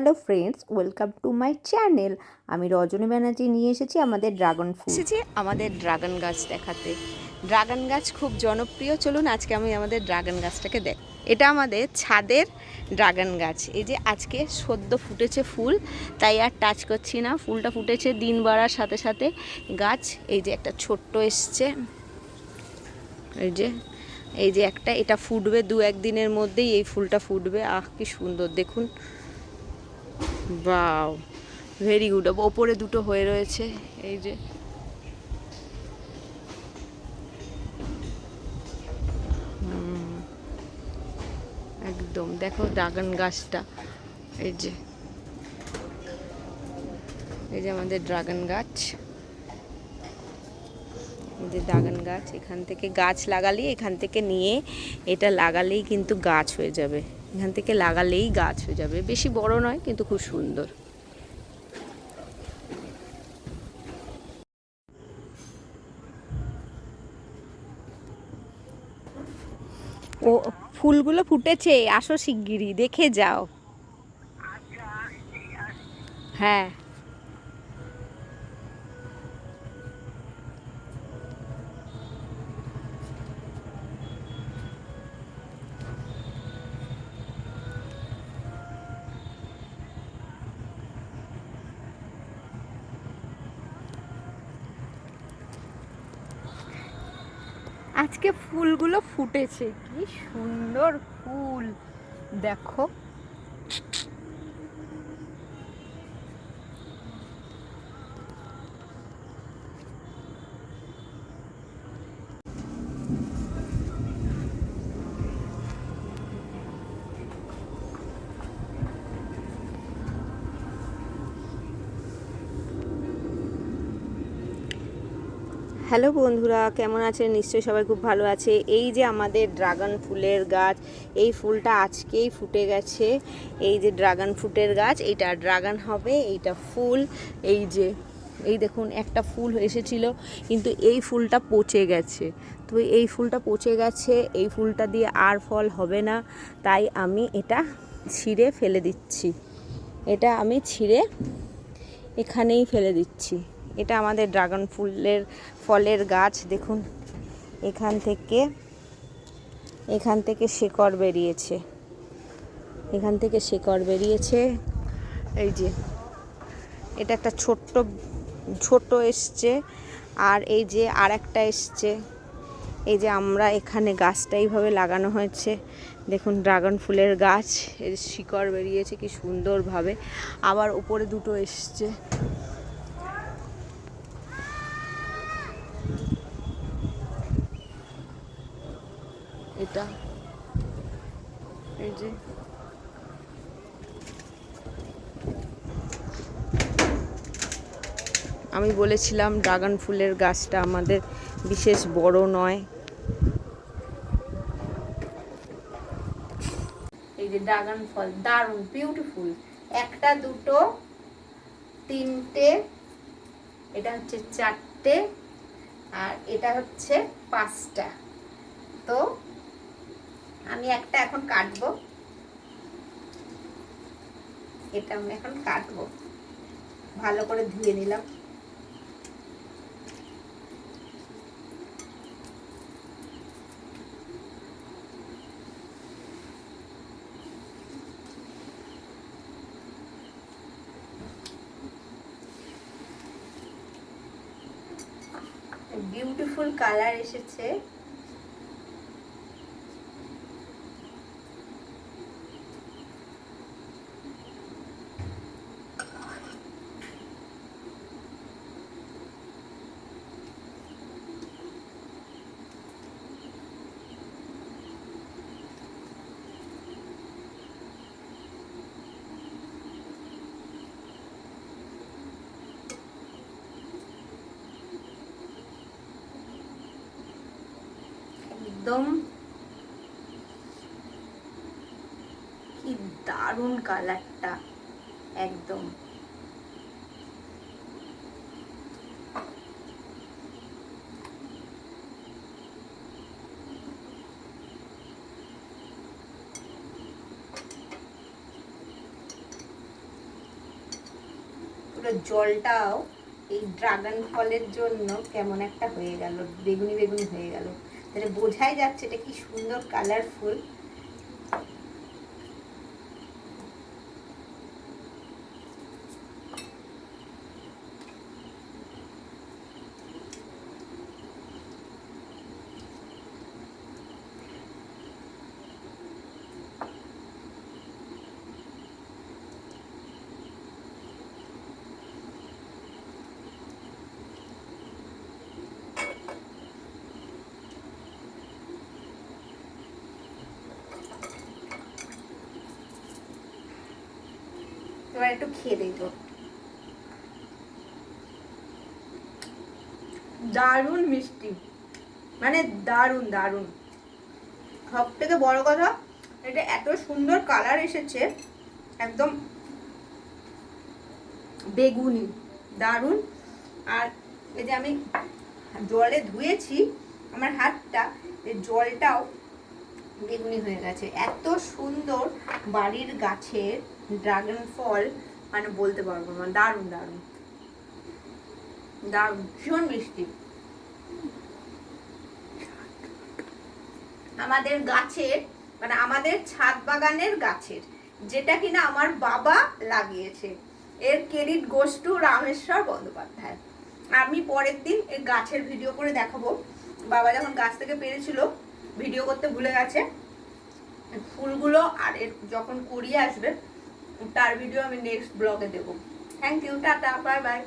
Hello friends welcome to my channel আমি রজনী ব্যানার্জি নিয়ে এসেছি আমাদের ড্রাগন ফ্রুট এসেছি আমাদের ড্রাগন গাছ দেখাতে। ড্রাগন গাছ খুব জনপ্রিয়। চলুন আজকে আমি আমাদের ড্রাগন গাছটাকে দেখ এটা আমাদের ছাদের ড্রাগন গাছ। এই যে আজকে সদ্য ফুটেছে ফুল, তাই আর টাচ করছি না। ফুলটা ফুটেছে দিন বাড়ার সাথে সাথে। গাছ, এই যে একটা ছোট্ট এসছে। এই যে এই যে একটা, এটা ফুটবে দু একদিনের মধ্যেই এই ফুলটা ফুটবে। আহ, কি সুন্দর, দেখুন। বাও ভেরি গুড ওপরে দুটো হয়ে রয়েছে। এই যে। একদম। দেখো ড্রাগন গাছটা। এই যে। এই যে আমাদের ড্রাগন গাছ। যে ড্রাগন গাছ। এখান থেকে গাছ লাগালেই, এখান থেকে নিয়ে এটা লাগালেই কিন্তু গাছ হয়ে যাবে। এখান থেকে লাগালেই গাছ হয়ে যাবে। বেশি বড় নয়, কিন্তু খুব সুন্দর। ও, ফুলগুলো ফুটেছে? আসো শিগগিরি দেখে যাও। হ্যাঁ। আজকে ফুলগুলো ফুটেছে কি সুন্দর ফুল। দেখো। হ্যালো বন্ধুরা, কেমন আছেন? নিশ্চয়ই সবাই খুব ভালো আছে। এই যে আমাদের ড্রাগন ফুলের গাছ, এই ফুলটা আজকেই ফুটে গেছে। এই যে ড্রাগন ফ্রুটের গাছ, এইটা ড্রাগন হবে, এইটা ফুল। এই যে, এই দেখুন, একটা ফুল এসেছিল, কিন্তু এই ফুলটা পচে গেছে। তো এই ফুলটা পচে গেছে, এই ফুলটা দিয়ে আর ফল হবে না। তাই আমি এটা ছিঁড়ে ফেলে দিচ্ছি। এটা আমি ছিঁড়ে এখানেই ফেলে দিচ্ছি। এটা আমাদের ড্রাগন ফুলের ফলের গাছ, দেখুন। এখান থেকে এখান থেকে শেকড় বেরিয়েছে। এখান থেকে শেকড় বেরিয়েছে। এই যে, এটা একটা ছোট্ট, ছোট এসছে, আর এই যে আর একটা এসছে। এই যে আমরা এখানে গাছটা এইভাবে লাগানো হয়েছে। দেখুন, ড্রাগন ফুলের গাছ, এর শিকড় বেরিয়েছে, কি সুন্দরভাবে। আবার উপরে দুটো এসছে। এটা। এই আমি বলেছিলাম ড্রাগন ফুলের গাছটা আমাদের বিশেষ বড় নয়। এই যে ড্রাগন ফল, দারুণ বিউটিফুল একটা, দুটো, তিনটে, এটা হচ্ছে চারটে, আর এটা হচ্ছে পাঁচটা। তো আমি একটা এখন কাটবো। এটা আমি এখন কাটবো। ভালো করে ধুয়ে নিলাম। বিউটিফুল কালার এসেছে। একদম কি দারুণ কালারটা, একদম। পুরো জলটাও এই ড্রাগন ফলের জন্য কেমন একটা হয়ে গেল, বেগুনি বেগুনি হয়ে গেল। তাহলে বোঝাই যাচ্ছে এটা কি সুন্দর কালারফুল এবার একটু খেয়ে দেখব। দারুণ মিষ্টি। মানে দারুণ দারুণ। সব থেকে বড় কথা, এটা এত সুন্দর কালার এসেছে, একদম বেগুনি, দারুণ। আর এই যে আমি জলে ধুয়েছি, আমার হাতটা, এই জলটাও বেগুনি হয়ে গেছে। এত সুন্দর বাড়ির গাছের ড্রাগন ফল মানে বলতে পারব না, দারুণ দারুণ। দারুণ, ভীষণ মিষ্টি। আমাদের গাছের মানে আমাদের ছাদ বাগানের গাছের, যেটা কিনা আমার বাবা লাগিয়েছে। এর ক্রেডিট টু রামেশ্বর বন্দ্যোপাধ্যায়। আমি পরের দিন এই গাছের ভিডিও করে দেখাবো। বাবা যখন গাছ থেকে পেরেছিল ভিডিও করতে ভুলে গেছে। ফুলগুলো আর এর যখন কুড়িয়ে আসবে, তার ভিডিও আমি নেক্সট ব্লগে দেবো। Thank you tata bye bye